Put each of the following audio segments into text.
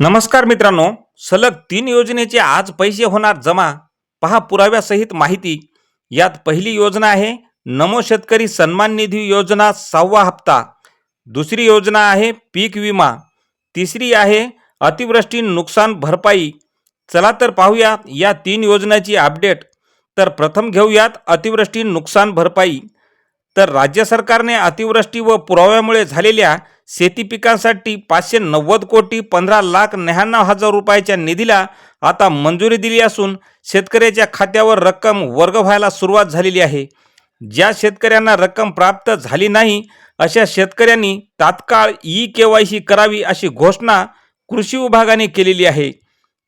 नमस्कार मित्रांनो सलग तीन योजनेचे आज पैसे होणार जमा. पहा पुराव्यासहित माहिती. यात पहिली योजना आहे नमो शेतकरी सन्मान निधी योजना सहावा हप्ता. दुसरी योजना आहे पीक विमा. तिसरी आहे अतिवृष्टी नुकसान भरपाई. चला तर पाहूया या तीन योजनाची अपडेट. तर प्रथम घेऊयात अतिवृष्टी नुकसान भरपाई. तर राज्य सरकारने अतिवृष्टी व पुराव्यामुळे झालेल्या शेती पिकांसाठी पाचशे नव्वद कोटी पंधरा लाख नव्याण्णव हजार रुपयाच्या निधीला आता मंजुरी दिली असून शेतकऱ्याच्या खात्यावर रक्कम वर्ग व्हायला सुरुवात झालेली आहे. ज्या शेतकऱ्यांना रक्कम प्राप्त झाली नाही अशा शेतकऱ्यांनी तात्काळ ई के वाय सी करावी अशी घोषणा कृषी विभागाने केलेली आहे.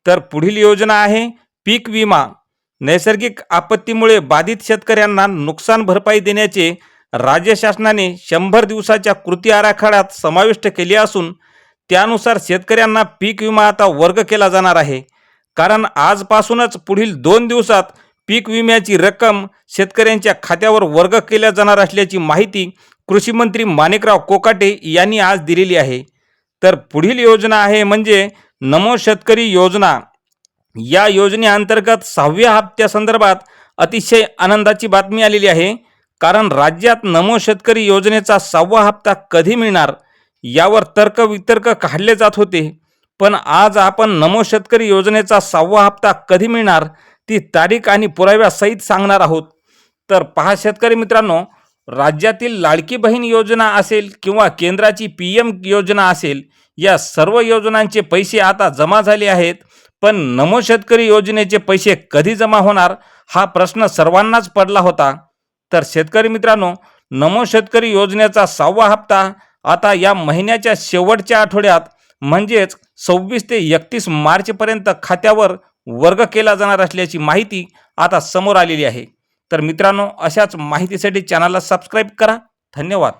तर पुढील योजना आहे पीक विमा. नैसर्गिक आपत्तीमुळे बाधित शेतकऱ्यांना नुकसान भरपाई देण्याचे राज्य शासनाने शंभर दिवसाच्या कृती आराखड्यात समाविष्ट केली असून त्यानुसार शेतकऱ्यांना पीक विमा आता वर्ग केला जाणार आहे. कारण आजपासूनच पुढील दोन दिवसात पीक विम्याची रक्कम शेतकऱ्यांच्या खात्यावर वर्ग केल्या जाणार असल्याची माहिती कृषीमंत्री माणिकराव कोकाटे यांनी आज दिलेली आहे. तर पुढील योजना आहे म्हणजे नमो शेतकरी योजना. या योजनेअंतर्गत सहाव्या हप्त्यासंदर्भात अतिशय आनंदाची बातमी आलेली आहे. कारण राज्यात नमो शेतकरी योजनेचा सहावा हप्ता कधी मिळणार यावर तर्कवितर्क काढले जात होते. पण आज आपण नमो शेतकरी योजनेचा सहावा हप्ता कधी मिळणार ती तारीख आणि पुराव्यासहित सांगणार आहोत. तर पहा शेतकरी मित्रांनो राज्यातील लाडकी बहीण योजना असेल किंवा केंद्राची पी एम योजना असेल या सर्व योजनांचे पैसे आता जमा झाले आहेत. पण नमो शेतकरी योजनेचे पैसे कधी जमा होणार हा प्रश्न सर्वांनाच पडला होता. तर शेतकरी मित्रांनो नमो शेतकरी योजनेचा सहावा हप्ता आता या महिन्याच्या शेवटच्या आठवड्यात म्हणजेच सव्वीस ते एकतीस मार्चपर्यंत खात्यावर वर्ग केला जाणार असल्याची माहिती आता समोर आलेली आहे. तर मित्रांनो अशाच माहितीसाठी चॅनलला सबस्क्राईब करा. धन्यवाद.